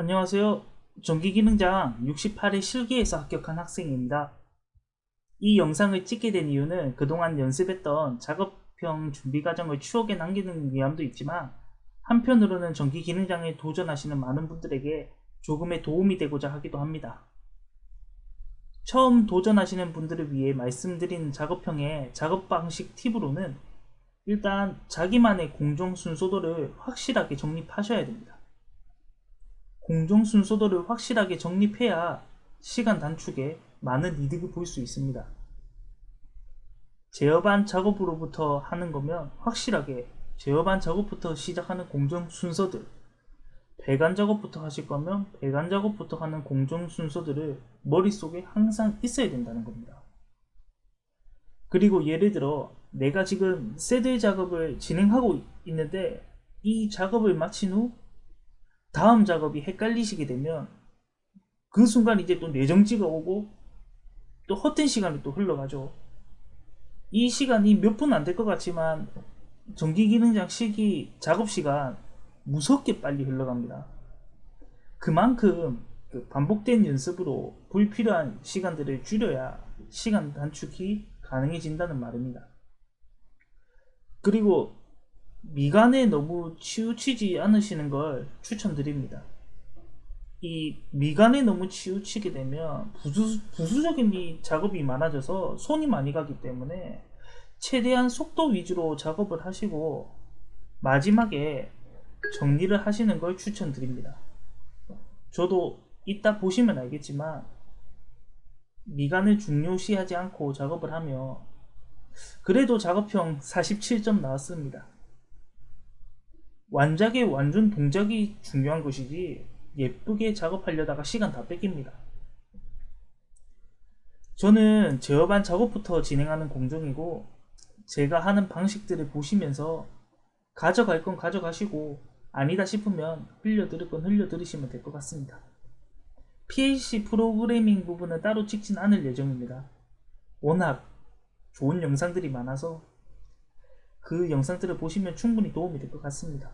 안녕하세요. 전기기능장 68회 실기에서 합격한 학생입니다. 이 영상을 찍게 된 이유는 그동안 연습했던 작업형 준비 과정을 추억에 남기는 위함도 있지만 한편으로는 전기기능장에 도전하시는 많은 분들에게 조금의 도움이 되고자 하기도 합니다. 처음 도전하시는 분들을 위해 말씀드리는 작업형의 작업 방식 팁으로는 일단 자기만의 공정 순서도를 확실하게 정립하셔야 됩니다. 공정 순서도를 확실하게 정립해야 시간 단축에 많은 이득을 볼 수 있습니다. 제어반 작업으로부터 하는 거면 확실하게 제어반 작업부터 시작하는 공정 순서들, 배관 작업부터 하실 거면 배관 작업부터 하는 공정 순서들을 머릿속에 항상 있어야 된다는 겁니다. 그리고 예를 들어 내가 지금 새들 작업을 진행하고 있는데 이 작업을 마친 후 다음 작업이 헷갈리시게 되면 그 순간 이제 또 내정지가 오고 또 헛된 시간이 또 흘러가죠. 이 시간이 몇 분 안 될 것 같지만 전기기능장 시기 작업 시간 무섭게 빨리 흘러갑니다. 그만큼 그 반복된 연습으로 불필요한 시간들을 줄여야 시간 단축이 가능해진다는 말입니다. 그리고 미간에 너무 치우치지 않으시는 걸 추천드립니다. 이 미간에 너무 치우치게 되면 부수, 부수적인 이 작업이 많아져서 손이 많이 가기 때문에 최대한 속도 위주로 작업을 하시고 마지막에 정리를 하시는 걸 추천드립니다. 저도 이따 보시면 알겠지만 미간을 중요시하지 않고 작업을 하며 그래도 작업형 47점 나왔습니다. 완작의 완전 동작이 중요한 것이지 예쁘게 작업하려다가 시간 다 뺏깁니다. 저는 제어반 작업부터 진행하는 공정이고 제가 하는 방식들을 보시면서 가져갈 건 가져가시고 아니다 싶으면 흘려들을 건 흘려들으시면 될 것 같습니다. PLC 프로그래밍 부분은 따로 찍진 않을 예정입니다. 워낙 좋은 영상들이 많아서 그 영상들을 보시면 충분히 도움이 될 것 같습니다.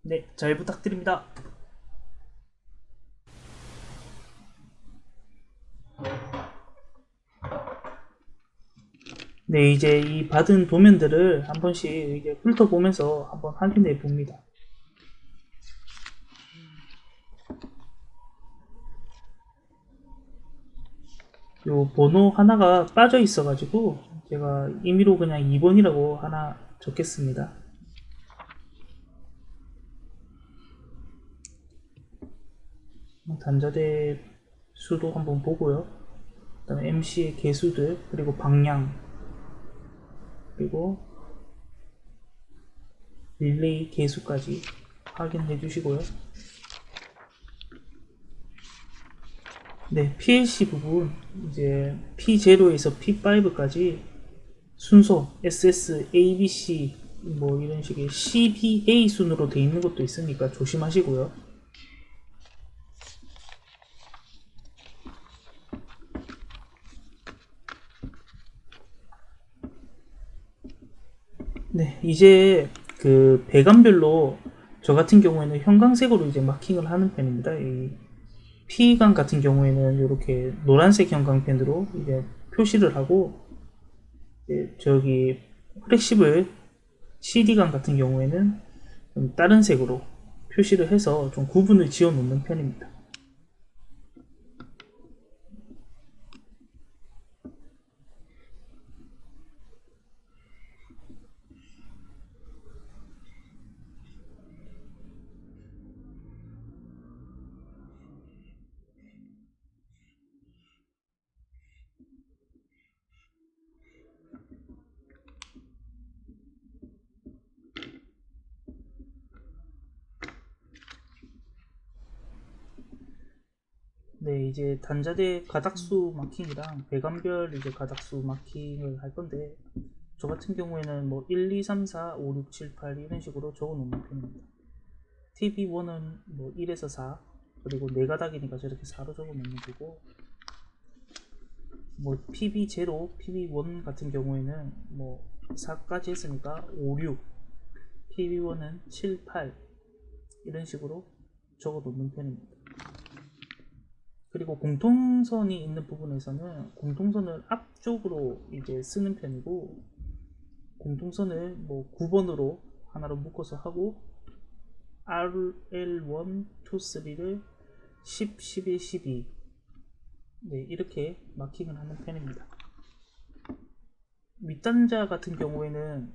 네, 잘 부탁드립니다. 네, 이제 이 받은 도면들을 한 번씩 이제 훑어보면서 한번 확인해 봅니다. 요 번호 하나가 빠져 있어 가지고 제가 임의로 그냥 2번이라고 하나 적겠습니다. 단자대 수도 한번 보고요. 그 다음에 MC의 개수들 그리고 방향 그리고 릴레이 개수까지 확인해 주시고요. 네, PLC 부분 이제 P0에서 P5까지 순서 SS, ABC 뭐 이런 식의 CBA 순으로 돼 있는 것도 있으니까 조심하시고요. 네, 이제 그 배관별로 저 같은 경우에는 형광색으로 이제 마킹을 하는 편입니다. 이 P관 같은 경우에는 이렇게 노란색 형광펜으로 이제 표시를 하고 저기 플렉시블 CD관 같은 경우에는 좀 다른 색으로 표시를 해서 좀 구분을 지어 놓는 편입니다. 네, 이제 단자대 가닥수 마킹이랑 배관별 이제 가닥수 마킹을 할 건데 저 같은 경우에는 뭐 1, 2, 3, 4, 5, 6, 7, 8 이런 식으로 적어 놓는 편입니다. TV1은 뭐 1에서 4 그리고 4가닥이니까 저렇게 4로 적어 놓는 거고 뭐 PB0, PB1 같은 경우에는 뭐 4까지 했으니까 5, 6 PB1은 7, 8 이런 식으로 적어 놓는 편입니다. 그리고 공통선이 있는 부분에서는 공통선을 앞쪽으로 이제 쓰는 편이고 공통선을 뭐 9번으로 하나로 묶어서 하고 RL1, 2, 3를 10, 11, 12 네, 이렇게 마킹을 하는 편입니다. 윗단자 같은 경우에는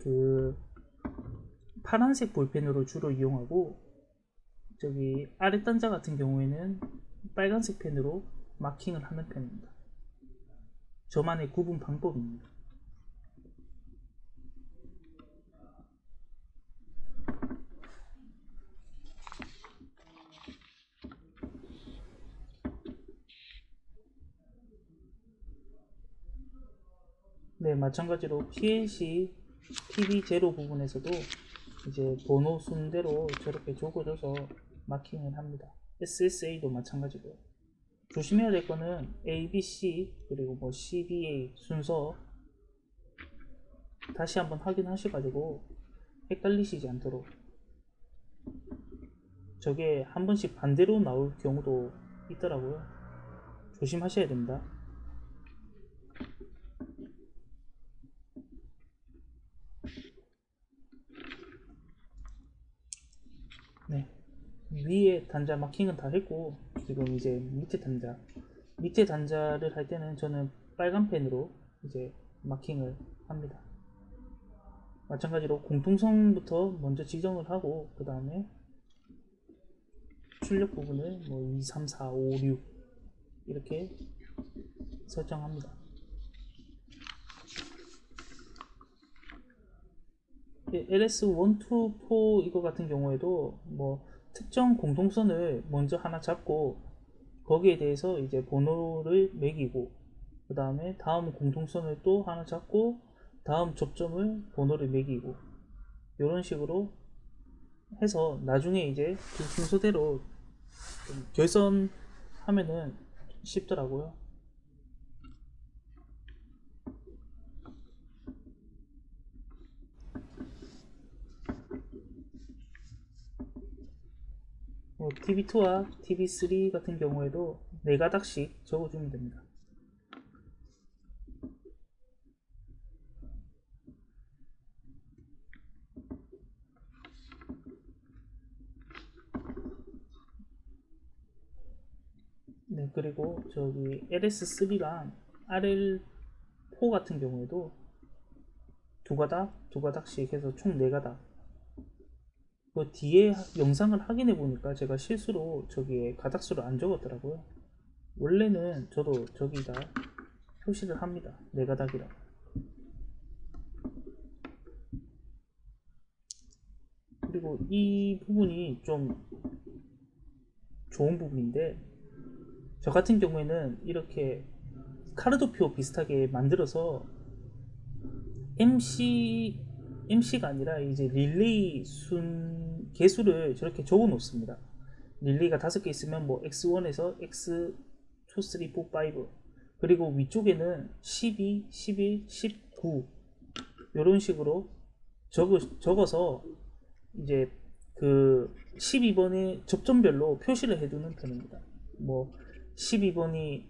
그 파란색 볼펜으로 주로 이용하고 저기 아랫단자 같은 경우에는 빨간색 펜으로 마킹을 하는 편입니다. 저만의 구분 방법입니다. 네, 마찬가지로 PLC PB0 부분에서도 이제 번호 순대로 저렇게 적어줘서 마킹을 합니다. SSA도 마찬가지고요. 조심해야 될 거는 A, B, C 그리고 뭐 CBA 순서 다시 한번 확인하셔가지고 헷갈리시지 않도록 저게 한 번씩 반대로 나올 경우도 있더라고요. 조심하셔야 됩니다. 네. 위에 단자 마킹은 다 했고 지금 이제 밑에 단자 밑에 단자를 할 때는 저는 빨간 펜으로 이제 마킹을 합니다. 마찬가지로 공통성부터 먼저 지정을 하고 그 다음에 출력 부분을 뭐 2, 3, 4, 5, 6 이렇게 설정합니다. LS1, 2, 4 이거 같은 경우에도 뭐 특정 공통선을 먼저 하나 잡고 거기에 대해서 이제 번호를 매기고 그 다음에 다음 공통선을 또 하나 잡고 다음 접점을 번호를 매기고 이런 식으로 해서 나중에 이제 그 순서대로 좀 결선하면은 쉽더라고요. 뭐 TV2와 TV3 같은 경우에도 네 가닥씩 적어주면 됩니다. 네, 그리고 저기 LS3랑 RL4 같은 경우에도 두 가닥, 두 가닥씩 해서 총 네 가닥 그 뒤에 영상을 확인해 보니까 제가 실수로 저기에 가닥수를 안 적었더라고요. 원래는 저도 저기다 표시를 합니다. 네 가닥이라고. 그리고 이 부분이 좀 좋은 부분인데 저 같은 경우에는 이렇게 카르도표 비슷하게 만들어서 MC MC가 아니라 이제 릴레이 순 개수를 저렇게 적어 놓습니다. 릴레이가 다섯 개 있으면 뭐 X1에서 X2, 3, 4, 5 그리고 위쪽에는 12, 11, 19 이런 식으로 적어, 적어서 이제 그 12번의 접점별로 표시를 해두는 편입니다. 뭐 12번이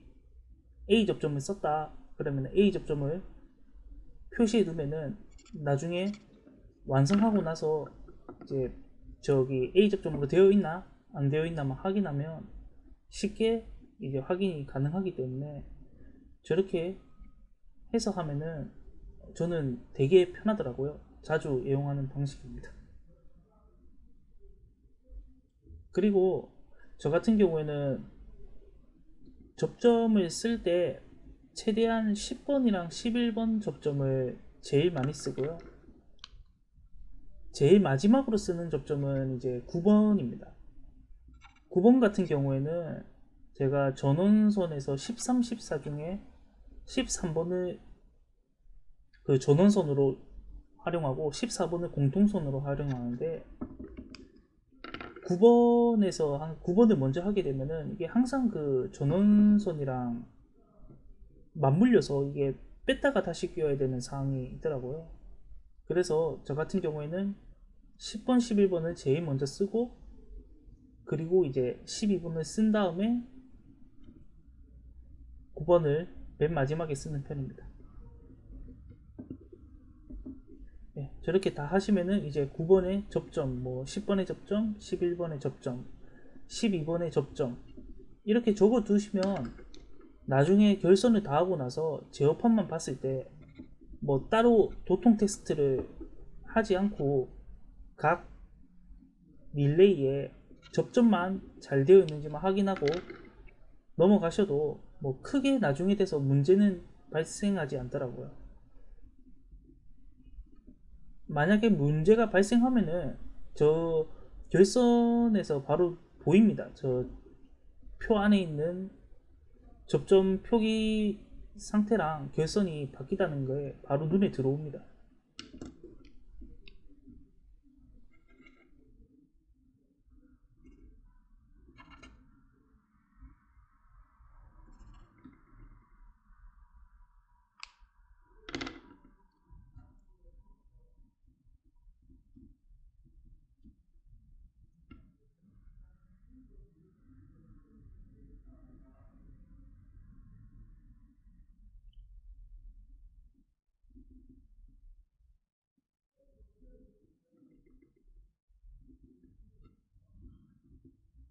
A 접점을 썼다 그러면 A 접점을 표시해 두면은 나중에 완성하고 나서 이제 저기 A 접점으로 되어 있나 안 되어 있나만 확인하면 쉽게 이제 확인이 가능하기 때문에 저렇게 해서 하면은 저는 되게 편하더라고요. 자주 애용하는 방식입니다. 그리고 저 같은 경우에는 접점을 쓸 때 최대한 10번이랑 11번 접점을 제일 많이 쓰고요. 제일 마지막으로 쓰는 접점은 이제 9번입니다. 9번 같은 경우에는 제가 전원선에서 13, 14 중에 13번을 그 전원선으로 활용하고 14번을 공통선으로 활용하는데 9번에서 한 9번을 먼저 하게 되면은 이게 항상 그 전원선이랑 맞물려서 이게 뺐다가 다시 끼워야 되는 상황이 있더라고요. 그래서 저 같은 경우에는 10번, 11번을 제일 먼저 쓰고 그리고 이제 12번을 쓴 다음에 9번을 맨 마지막에 쓰는 편입니다. 네, 저렇게 다 하시면은 이제 9번의 접점, 뭐 10번의 접점, 11번의 접점, 12번의 접점 이렇게 적어 두시면 나중에 결선을 다 하고 나서 제어판만 봤을 때 뭐 따로 도통 테스트를 하지 않고 각 릴레이에 접점만 잘 되어 있는지만 확인하고 넘어가셔도 뭐 크게 나중에 돼서 문제는 발생하지 않더라고요. 만약에 문제가 발생하면은 저 결선에서 바로 보입니다. 저 표 안에 있는 접점 표기 상태랑 결선이 바뀌다는 게 바로 눈에 들어옵니다.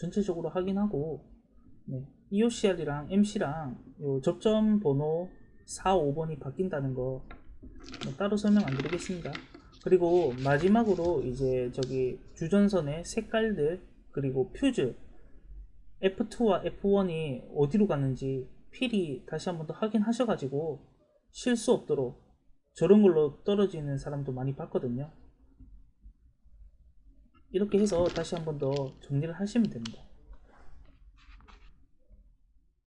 전체적으로 확인하고 네, EOCR이랑 MC랑 요 접점 번호 4, 5번이 바뀐다는 거뭐 따로 설명 안 드리겠습니다. 그리고 마지막으로 이제 저기 주전선의 색깔들 그리고 퓨즈 F2와 F1이 어디로 갔는지 필히 다시 한번 더 확인하셔가지고 실수 없도록 저런 걸로 떨어지는 사람도 많이 봤거든요. 이렇게 해서 다시 한 번 더 정리를 하시면 됩니다.